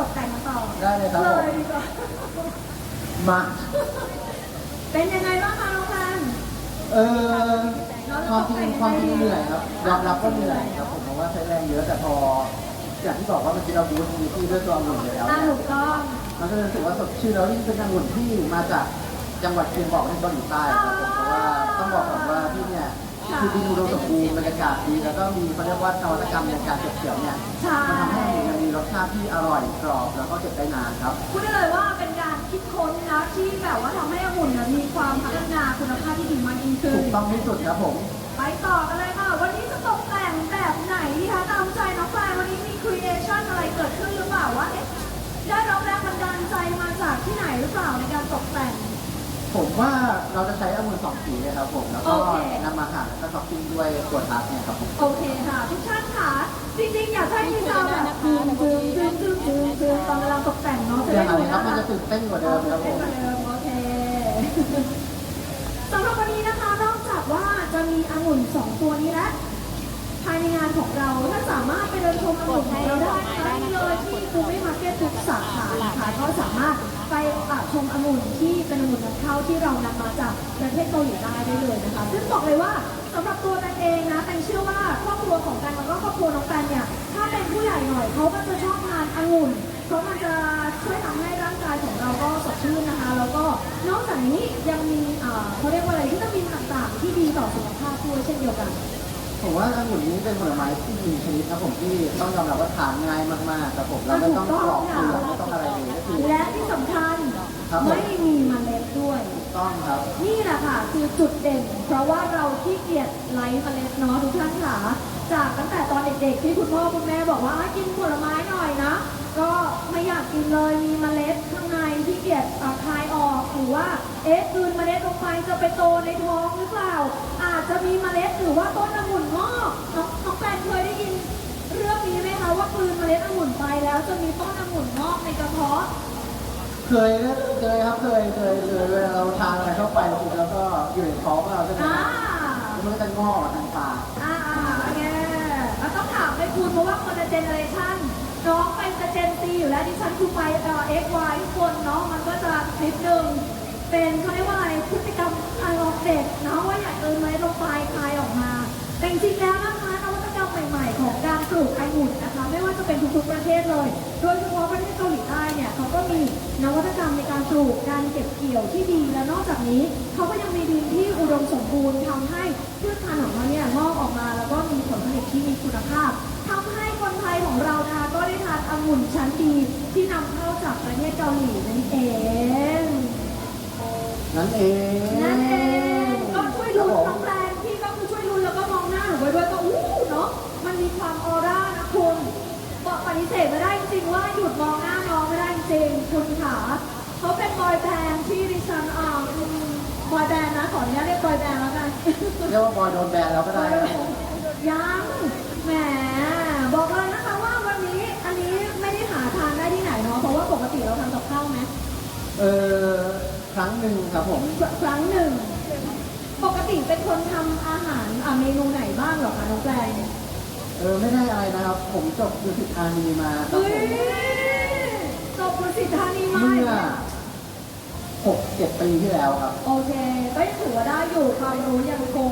ตกแต่งกันต่อได้เลยครับเลผมยดีกว่ามา เป็นยังไงบ้างคะน้องแพนเออความจริงความจริงเหนื่อยครับยอมรับว่าเหนื่อยครับผมเพราะว่าใช้แรงเยอะแต่พออย่างที่บอกว่ามันกินเราบูธมีที่ด้วยตัวองุ่นอยู่แล้วอ่าเนี่ยถูกต้องมันก็เลยรู้สึกว่าสดชื่นแล้วยิ่งเป็นองุ่นที่มาจากจังหวัดเชียงบอกในเกาหลีใต้ครับผมเพราะว่าต้องบอกก่อนว่าที่เนี่ย คือดินอุดมสมบูรณ์บรรยากาศดีแล้วก็มีเขาเรียกว่านวัตกรรมในการเก็บเกี่ยวเนี่ยใช่ มันทำให้องุ่นมันมีรสชาติที่อร่อยกรอบแล้วก็เก็บได้นานครับ พูดได้เลยว่าเป็นการคิดค้นนะที่แบบว่าทำให้องุ่นเนี่ยมีความพัฒนาคุณภาพที่ดีมากยิ่งขึ้ถูนกต้องที่สุดครับผม ไปต่อกันเลยค่ะ วันนี้จะตกแต่งแบบไหนดีคะตาม ผมว่าเราจะใช้องุ่นสองสีเลยครับผม แล้วก็โอเค นำมาหั่นแล้วก็ท็อปปิ้งด้วยตัวทัสเนี่ยครับผม โอเคค่ะ ทุกท่านค่ะ จริงๆ อยากให้มีซาวด์แบบตึงตึงตึงตึงตึงตึงตอนเวลาตกแต่งเนาะจะเดี๋ได้ยวดูอะไรครับนะมันจะตื่นเต้นกว่าเดิมครับผมเป็นกว่าเดิมโอเคสำหรับวันนี้นะคะ นอกจากว่าจะมีองุ่นสองตัวนี้แล้วภายในงานของเราถ้าสามารถไปเดินชมองุ่นของเราได้นะคะนี่เลยที่คูม่มาร์เก็ตทุกสาขานะคะก็สามารถไปชมองุ่นที่เป็นองุ่นนำเข้าที่เรานำมาจากประเทศเกาหลีใต้ได้เลยนะคะ ซึ่งบอกเลยว่าสำหรับตัวแตนเองนะแตนเชื่อว่าครอบครัวของแตนแล้วก็ครอบครัวน้องแตนเนี่ยถ้าเป็นผู้ใหญ่หน่อยเขาก็จะชอบทานองุ่นเพราะมันจะช่วยทำให้ร่างกายของเราก็สดชื่นนะคะ แล้วก็นอกจากนี้ยังมีเอ่อเขาเรียกว่าอะไรวิตามินต่างๆ ที่ดีต่อสุขภาพด้วยเช่นเดียวกัน ผมว่าองุ่นนี้เป็นผลไม้ที่มีชนิดครับผมที่ต้องยอมรับว่าทานง่ายมากๆครับผมเราไม่ต้องกรอกเกลือไม่ต้องอะไรเลยก็คือ และที่สำคัญครับผม ไม่มีเมล็ดด้วย ถูกต้องครับ นี่แหละค่ะคือจุดเด่น เพราะว่าเราขี้เกียจไร้เมล็ดเนาะทุกท่านค่ะจากตั้งแต่ตอนเด็กๆที่คุณพ่อคุณแม่บอกว่าอะกินผลไม้หน่อยนะ ก็ไม่อยากกินเลยมีเมล็ดข้างในที่เกียจอะคายออกหรือว่าเอ๊ะกลืนเมล็ดลงไปจะไปโตในท้องหรือเปล่าอาจจะ มีเมล็ดหรือว่าต้นองุ่นงอกน้องน้องแฟนเคยได้ยินเรื่องนี้ไหมคะว่ากลืนเมล็ดองุ่นไปแล้วจะมีต้นองุ่นงอกในกระเพาะ เคยนะเคยครับเคยเคยเคยเวลาเราทานอะไรเข้าไปแล้วก็อยู่ในท้องเราใช่ไหมอ่าครับมันก็จะงอกทางปากอ่าอ่าโอเคเราต้องถามไปคุณเพราะว่าคนละเจเนอเรชันน้องไปจะเจนซีอยู่แล้วดิฉันคือไปเอ่อ X Y ทุกคนเนาะมันก็จะนิดนึงเป็นเขาเรียกว่าอะไรพฤติกรรมทางออกเด็กเนาะว่าอยากเอินไว้ลงไปคลายออกมาแต่จริงๆแล้วนะคะนวัตกรรมใหม่ๆ ของการปลูกองุ่นนะคะ ไม่ว่าจะเป็นทุกๆประเทศเลย โดยเฉพาะประเทศเกาหลีใต้เนี่ยเขาก็มีนวัตกรรมในการปลูกการเก็บเกี่ยวที่ดี และนอกจากนี้เขาก็ยังมีดินที่อุดมสมบูรณ์ทำให้พืชพันธุ์ของเราเนี่ยงอกออกมา แล้วก็มีผลผลิตที่มีคุณภาพทำให้คนไทยของเรานะคะก็ได้ทานองุ่นชั้นดีที่นำเข้าจากประเทศเกาหลีนั่นเองนั่นเอง ที่ดิฉันอ่าอืมบอยแบนด์นะขออนุญาตเรียกบอยแบนด์แล้วกัน เรียกว่าบอยโดนแบนแล้วก็ได้ครับผมยังแหมบอกเลยนะคะว่าวันนี้อันนี้ไม่ได้หาทานได้ที่ไหนเนาะเพราะว่าปกติเราทำกับข้าวไหมเออครั้งหนึ่งครับผม ครั้งหนึ่ง ปกติเป็นคนทำอาหารอะเมนูไหนบ้างเหรอคะน้องแปลงเออไม่ได้อะไรนะครับ ผมจบดุสิตธานีมาครับเฮ้ผยมจ 6-7 ปีที่แล้วครับ โอเค ก็ยังถือว่าได้อยู่ความรู้ยังคง